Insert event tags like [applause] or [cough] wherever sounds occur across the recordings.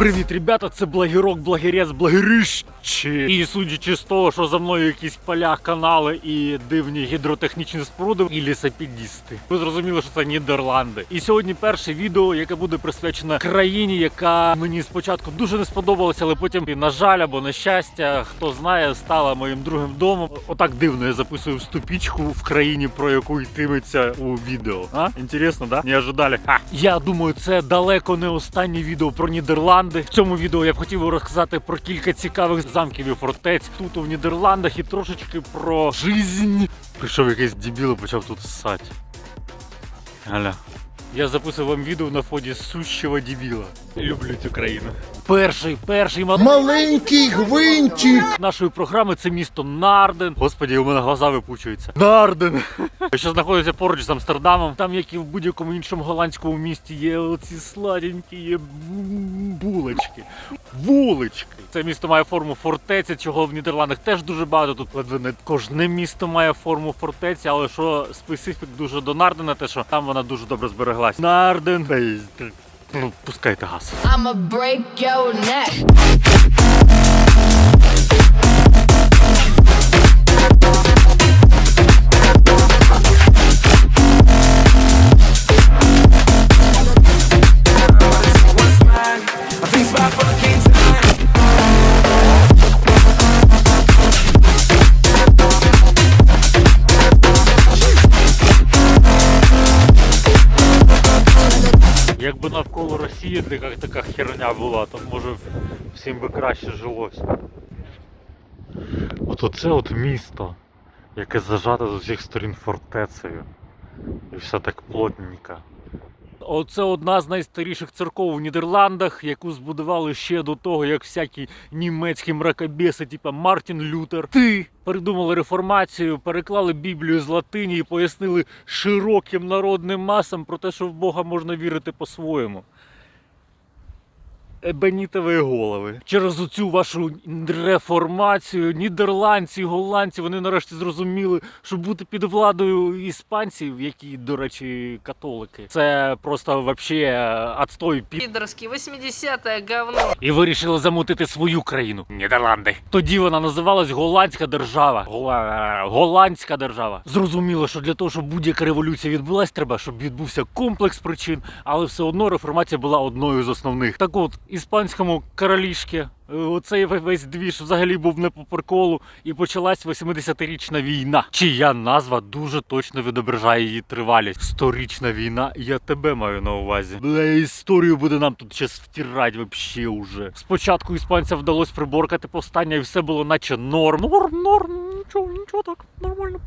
Привіт, ребята, це благірок, благірець, благірищі. І судячи з того, що за мною якісь поля, канали і дивні гідротехнічні споруди і лісопідісти. Ви зрозуміли, що це Нідерланди. І сьогодні перше відео, яке буде присвячено країні, яка мені спочатку дуже не сподобалася, але потім, і, на жаль, або на щастя, хто знає, стала моїм другим домом. Отак дивно я записую вступічку в країні, про яку йтиметься у відео. А? Інтересно, да? Не ожидали. Ха. Я думаю, це далеко не останнє відео про Нідерланди. В цьому відео я б хотів розказати про кілька цікавих замків і фортець тут у Нідерландах і трошечки про жизнь. Прийшов якийсь дебіл і почав тут ссати. Галя. Я записував вам відео на фоні сущого дебіла. Люблю цю країну. Перший, перший мал... Маленький гвинтик. нашої програми це місто Нарден. Господі, у мене глаза випучуються. Нарден! [laughs] Що знаходиться поруч з Амстердамом. Там, як і в будь-якому іншому голландському місті, є оці сладенькі є булочки. Вулички. Це місто має форму фортеці, чого в Нідерландах теж дуже багато. Тут ледве не кожне місто має форму фортеці, але що специфік дуже до Нардена, те, що там вона дуже добре збереглась. Нарден. Та й- Ну, пускайте газ. Навколо така, херня була, то може всім би краще жилось. От оце от місто, яке зажате з усіх сторін фортецею. І все так плотненько. Оце одна з найстаріших церков у Нідерландах, яку збудували ще до того, як всякі німецькі мракобеси, типа Мартін Лютер. Ти придумали реформацію, переклали Біблію з латині і пояснили широким народним масам про те, що в Бога можна вірити по-своєму. Ебенітові голови. Через оцю вашу реформацію нідерландці, голландці вони нарешті зрозуміли, що бути під владою іспанців, які, до речі, католики, це просто вообще отстой пі... Пидорский 80-е говно. І вирішили замутити свою країну Нідерланди. Тоді вона називалась Голландська держава. Гола- Голландська держава. Зрозуміло, що для того, щоб будь-яка революція відбулась, треба, щоб відбувся комплекс причин, але все одно реформація була одною з основних. Так от, іспанському королішки. е, Оцей весь двіж взагалі був не по приколу, і почалась 80-річна війна, чия назва дуже точно відображає її тривалість. Сторічна війна, я тебе маю на увазі. Бля, історію буде нам тут зараз втирать вообще уже. Спочатку іспанцям вдалося приборкати повстання, і все було наче норм. Норм, норм, нічого, нічого так, нормально.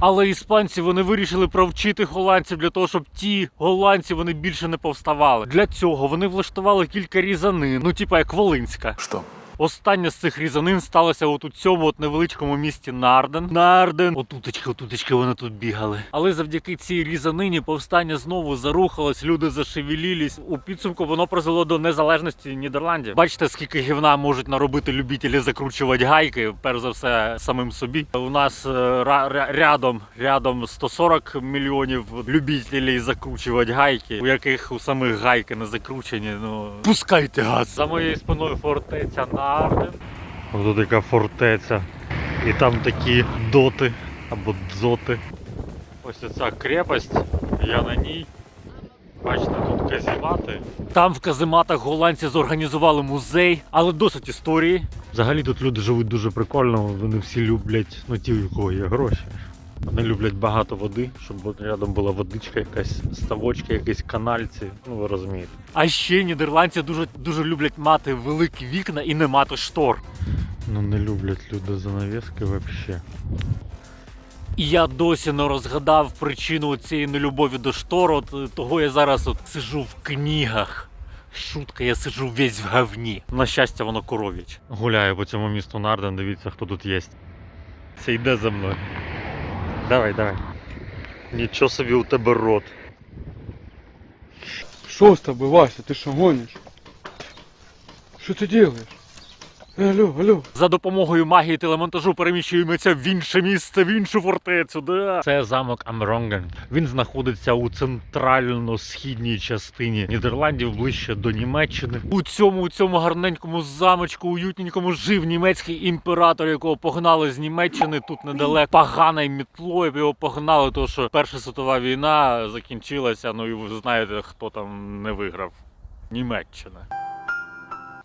Але іспанці вони вирішили провчити голландців для того, щоб ті голландці вони більше не повставали. Для цього вони влаштували кілька різанин, ну типа як Волинська. Що? Остання з цих різанин сталася от у цьому от невеличкому місті Нарден. Нарден. Отуточки, отуточки вони тут бігали. Але завдяки цій різанині повстання знову зарухалось, люди зашевелілись. У підсумку воно призвело до незалежності Нідерландів. Бачите, скільки гівна можуть наробити любителі закручувати гайки, перш за все самим собі. У нас е, рядом, рядом 140 мільйонів любителів закручувати гайки, у яких у самих гайки не закручені. Ну пускайте газ. За моєю спиною фортеця Нарден. Ось тут така фортеця. І там такі доти або дзоти. Ось ця крепость, я на ній. Бачите, тут каземати. Там в казематах голландці зорганізували музей, але досить історії. Взагалі тут люди живуть дуже прикольно, вони всі люблять, ну ті, у кого є гроші. Вони люблять багато води, щоб рядом була водичка, якась ставочка, якісь канальці. Ну ви розумієте. А ще нідерландці дуже дуже люблять мати великі вікна і не мати штор. Ну не люблять люди занавіски взагалі. І я досі не розгадав причину цієї нелюбові до штор. От е, того я зараз от сижу в книгах. Шутка, я сижу весь в говні. На щастя, воно коров'яче. Гуляю по цьому місту Нарден, дивіться, хто тут є. Це йде за мною. Давай, давай. Нічого собі у тебе рот. Що с тобой, Вася? Ты що гониш? Что ты делаешь? Алло, алло. За допомогою магії телемонтажу переміщуємося в інше місце, в іншу фортецю. Да. Це замок Амронген. Він знаходиться у центрально-східній частині Нідерландів, ближче до Німеччини. У цьому у цьому гарненькому замочку, уютненькому жив німецький імператор, якого погнали з Німеччини тут недалеко. Поганою мітлою його погнали, тому що Перша світова війна закінчилася. Ну і ви знаєте, хто там не виграв. Німеччина.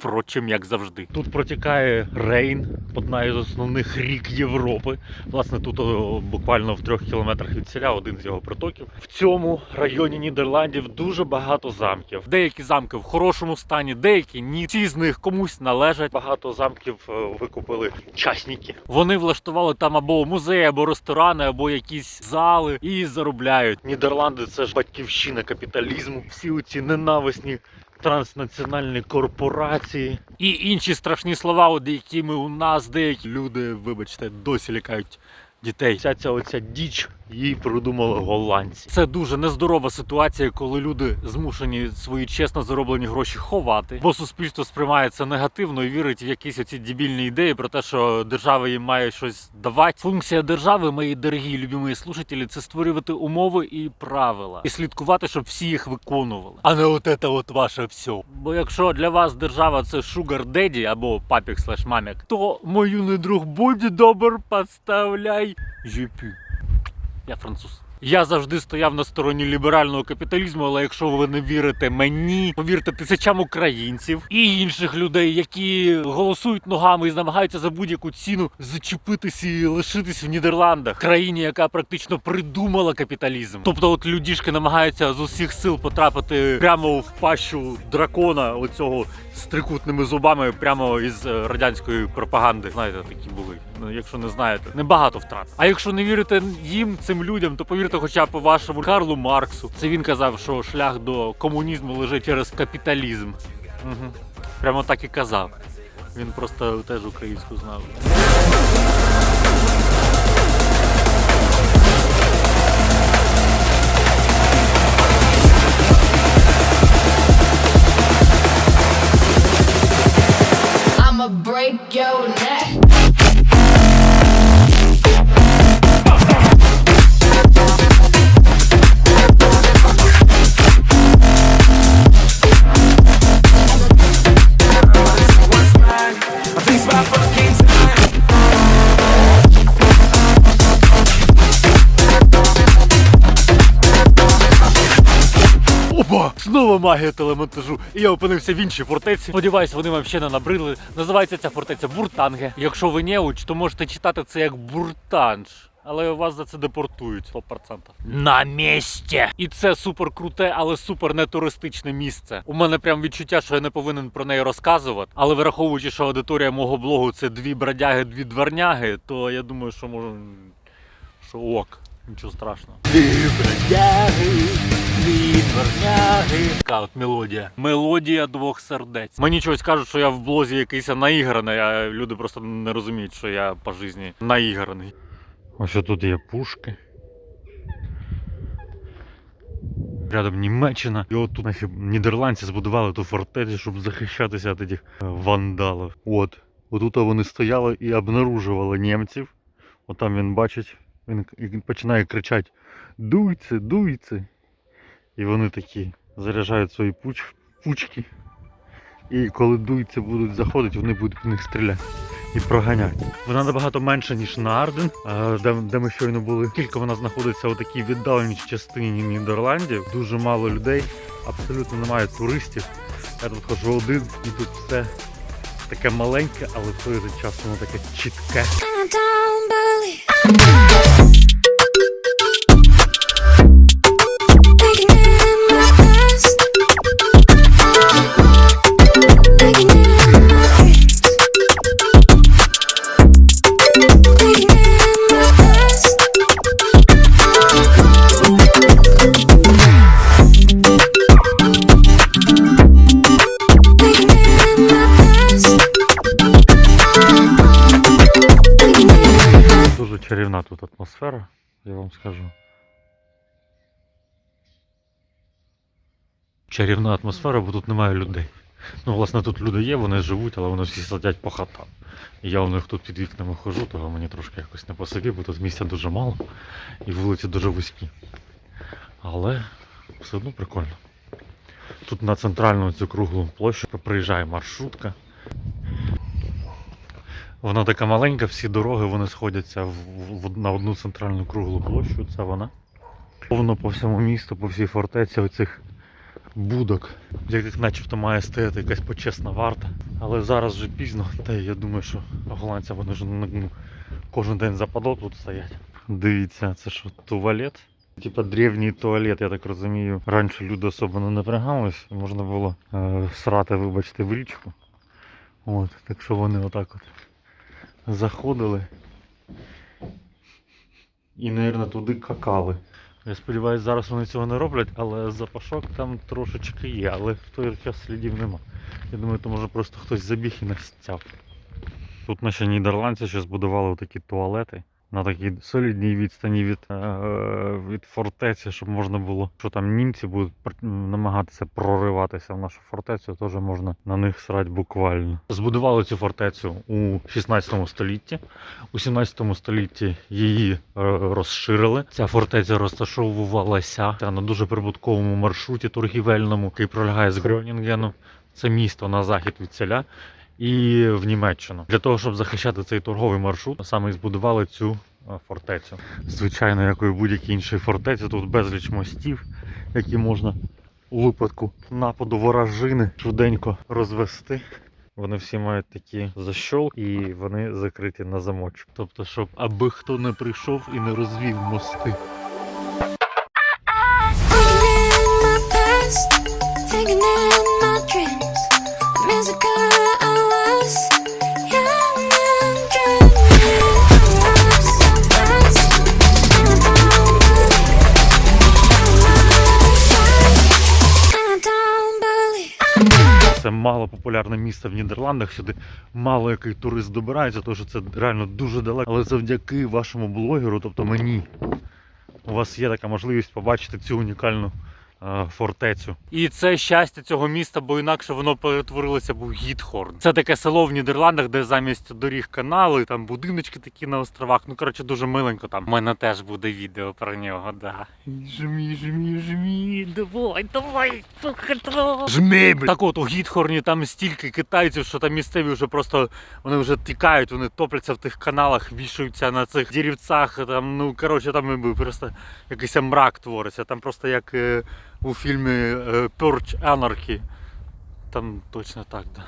Впрочем, як завжди. Тут протікає Рейн, одна із основних рік Європи. Власне, тут о, буквально в трьох кілометрах від селя один з його притоків. В цьому районі Нідерландів дуже багато замків. Деякі замки в хорошому стані, деякі ні. Ці з них комусь належать. Багато замків е, викупили частники. Вони влаштували там або музеї, або ресторани, або якісь зали і заробляють. Нідерланди це ж батьківщина капіталізму. Всі ці ненависні транснаціональні корпорації і інші страшні слова, от якими у нас деякі люди, вибачте, досі лякають дітей. Вся ця оця діч її придумали голландці. Це дуже нездорова ситуація, коли люди змушені свої чесно зароблені гроші ховати, бо суспільство сприймає це негативно і вірить в якісь оці дебільні ідеї про те, що держава їм має щось давати. Функція держави, мої дорогі любімі слушателі, це створювати умови і правила і слідкувати, щоб всі їх виконували, а не от це от ваше все. Бо якщо для вас держава це шугар деді або папік слеш мамік, то мою не друг будь добр, подставляй жепю. Я француз. Я завжди стояв на стороні ліберального капіталізму, але якщо ви не вірите мені, повірте тисячам українців і інших людей, які голосують ногами і намагаються за будь-яку ціну зачепитись і лишитись в Нідерландах, країні, яка практично придумала капіталізм. Тобто, от людішки намагаються з усіх сил потрапити прямо в пащу дракона, оцього з трикутними зубами, прямо із е, радянської пропаганди. Знаєте, такі були. Ну, якщо не знаєте, небагато втрат. А якщо не вірите їм, цим людям, то повірте хоча б вашому Карлу Марксу. Це він казав, що шлях до комунізму лежить через капіталізм. Угу. Прямо так і казав. Він просто теж українську знав. Break your neck. Знову магія телемонтажу. І я опинився в іншій фортеці. Сподіваюсь, вони вам ще не набридли. Називається ця фортеця Буртанге. Якщо ви неуч, то можете читати це як Буртанж. Але вас за це депортують 100%. На місці! І це супер круте, але супер не туристичне місце. У мене прям відчуття, що я не повинен про неї розказувати. Але враховуючи, що аудиторія мого блогу це дві бродяги, дві дворняги, то я думаю, що можу. що ок, нічого страшного. Дві бродяги, дві дворняги. Така от мелодія. Мелодія двох сердець. Мені чогось кажуть, що я в блозі якийсь наіграний, а люди просто не розуміють, що я по житті наіграний. Ось тут є пушки. Рядом Німеччина. І от тут наші нідерландці збудували ту фортецю, щоб захищатися від тих е, вандалів. От. Отут вони стояли і обнаружували німців. От там він бачить, він починає кричати Дуйце, дуйце. І вони такі заряджають свої пуч, пучки. І коли дуйці будуть заходити, вони будуть в них стріляти і проганяти. Вона набагато менша, ніж Нарден, а, де, де ми щойно були. Тільки вона знаходиться у такій віддаленій частині Нідерландів. Дуже мало людей, абсолютно немає туристів. Я тут ходжу один і тут все таке маленьке, але той же час воно таке чітке. Чарівна тут атмосфера, я вам скажу. Чарівна атмосфера, бо тут немає людей. Ну, власне, тут люди є, вони живуть, але вони всі сидять по хатам. І я у них тут під вікнами хожу, того мені трошки якось не по собі, бо тут місця дуже мало і вулиці дуже вузькі. Але все одно прикольно. Тут на центральну цю круглу площу приїжджає маршрутка. Вона така маленька, всі дороги вони сходяться в, в- на одну центральну круглу площу. Це вона. Повно по всьому місту, по всій фортеці оцих будок, яких начебто має стояти якась почесна варта. Але зараз вже пізно, та я думаю, що голландцям вони вже ну, кожен день западо тут стоять. Дивіться, це що, туалет? Типа древній туалет, я так розумію. Раніше люди особо не напрягались, можна було е, срати, вибачте, в річку. От, так що вони отак от заходили. І, мабуть, туди какали. Я сподіваюся, зараз вони цього не роблять, але запашок там трошечки є, але в той час слідів нема. Я думаю, то може просто хтось забіг і настяв. Тут наші нідерландці ще збудували такі туалети на такій солідній відстані від, е, від фортеці, щоб можна було, що там німці будуть намагатися прориватися в нашу фортецю, теж можна на них срати буквально. Збудували цю фортецю у 16 столітті. У 17 столітті її е, розширили. Ця фортеця розташовувалася на дуже прибутковому маршруті торгівельному, який пролягає з Грьонінгену. Це місто на захід від селя і в Німеччину. Для того, щоб захищати цей торговий маршрут, саме і збудували цю е, фортецю. Звичайно, як і будь-якій іншій фортеці, тут безліч мостів, які можна у випадку нападу ворожини швиденько розвести. Вони всі мають такі защолки і вони закриті на замочок. Тобто, щоб аби хто не прийшов і не розвів мости. Популярне місце в Нідерландах. Сюди мало який турист добирається, тому що це реально дуже далеко. Але завдяки вашому блогеру, тобто мені, у вас є така можливість побачити цю унікальну фортецю. І це щастя цього міста, бо інакше воно перетворилося б у Гітхорн. Це таке село в Нідерландах, де замість доріг канали, там будиночки такі на островах. Ну коротше, дуже миленько там. У мене теж буде відео про нього. Да. Жмі, жмі, жмі, давай, давай, блін. Так от у Гітхорні там стільки китайців, що там місцеві вже просто вони вже тікають, вони топляться в тих каналах, вішаються на цих деревцях. Там, ну коротше, там е, просто якийсь мрак твориться. Там просто як е, у фільмі е, Purge Anarchy. Там точно так, да.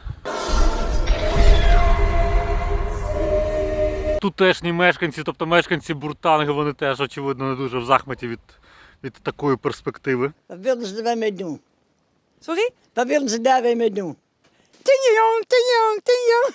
Тутешні мешканці, тобто мешканці Буртанги, вони теж очевидно не дуже в захматі від, від такої перспективи. Ze daarmee doen? Sorry? Tinjong, tinjong, tinjong.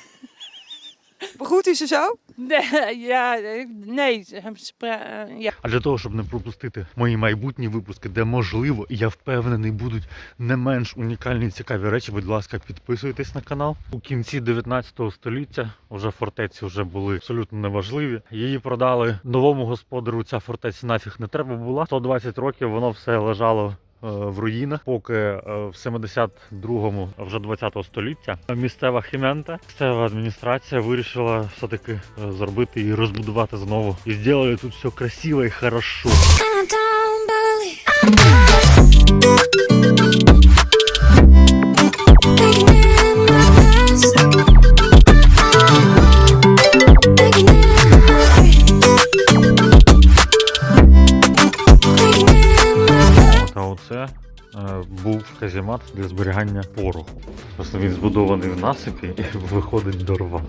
Begroet u ze zo? Eh, nee. ze hebben spra- eh, Ja. А для того, щоб не пропустити мої майбутні випуски, де можливо, я впевнений, будуть не менш унікальні цікаві речі, будь ласка, підписуйтесь на канал. У кінці 19 століття вже фортеці вже були абсолютно неважливі. Її продали новому господарю. Ця фортеця нафіг не треба була. 120 років воно все лежало. Е, В руїнах, поки е, в 72-му, вже 20-го століття, місцева хімента, місцева адміністрація вирішила все-таки е, зробити і розбудувати знову. І зробили тут все красиво і хорошо. Каземат для зберігання пороху. Просто він збудований в насипі і [laughs] виходить до рва.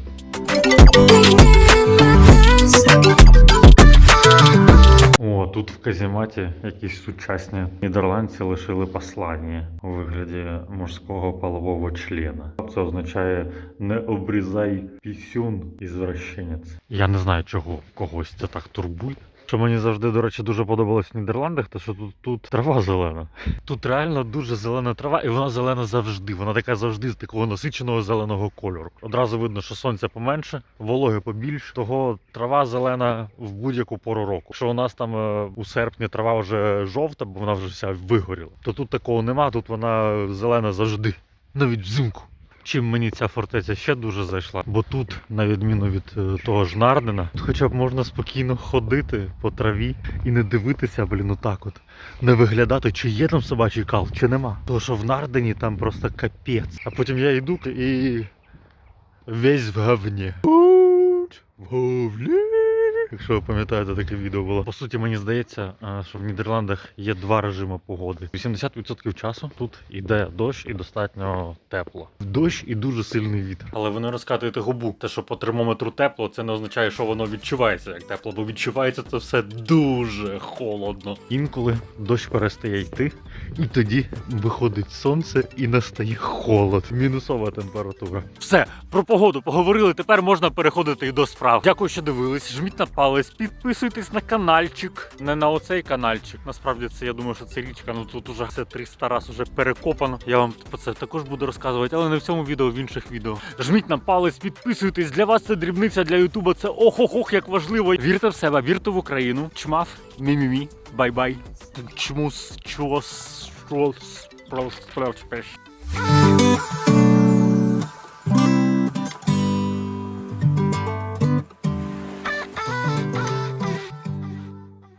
О, тут в казематі якісь сучасні нідерландці лишили послання у вигляді мужського полового члена. Це означає не обрізай пісюн, ізвращенець. Я не знаю, чого когось це так турбує. Що мені завжди, до речі, дуже подобалось в Нідерландах, то що тут, тут трава зелена. Тут реально дуже зелена трава, і вона зелена завжди. Вона така завжди з такого насиченого зеленого кольору. Одразу видно, що сонця поменше, вологи побільше. Того трава зелена в будь-яку пору року. Що у нас там е, у серпні трава вже жовта, бо вона вже вся вигоріла. То тут такого нема, тут вона зелена завжди. навіть взимку. Чим мені ця фортеця ще дуже зайшла, бо тут, на відміну від е, того ж Нардена, тут хоча б можна спокійно ходити по траві і не дивитися, блін, отак от. Не виглядати, чи є там собачий кал, чи нема. Тому що в Нардені там просто капець. А потім я йду і весь в говні. В говні. Якщо ви пам'ятаєте, таке відео було. По суті, мені здається, е, що в Нідерландах є два режими погоди. 80% часу тут іде дощ і достатньо тепло. Дощ і дуже сильний вітер. Але ви не розкатуєте губу. Те, що по термометру тепло, це не означає, що воно відчувається як тепло, бо відчувається це все дуже холодно. Інколи дощ перестає йти, і тоді виходить сонце і настає холод. Мінусова температура. Все, про погоду поговорили. Тепер можна переходити і до справ. Дякую, що дивились. Жміть на палець, підписуйтесь на каналчик. Не на оцей каналчик. Насправді це я думаю, що це річка. Ну тут уже все 300 раз уже перекопано. Я вам про це також буду розказувати, але не в цьому відео, в інших відео. Жміть на палець, підписуйтесь. Для вас це дрібниця для Ютуба. Це ох-ох-ох, як важливо. Вірте в себе, вірте в Україну. Чмав, мі-мі-мі, бай-бай. Чмус, чос, чос, прос, прос, прос, прос.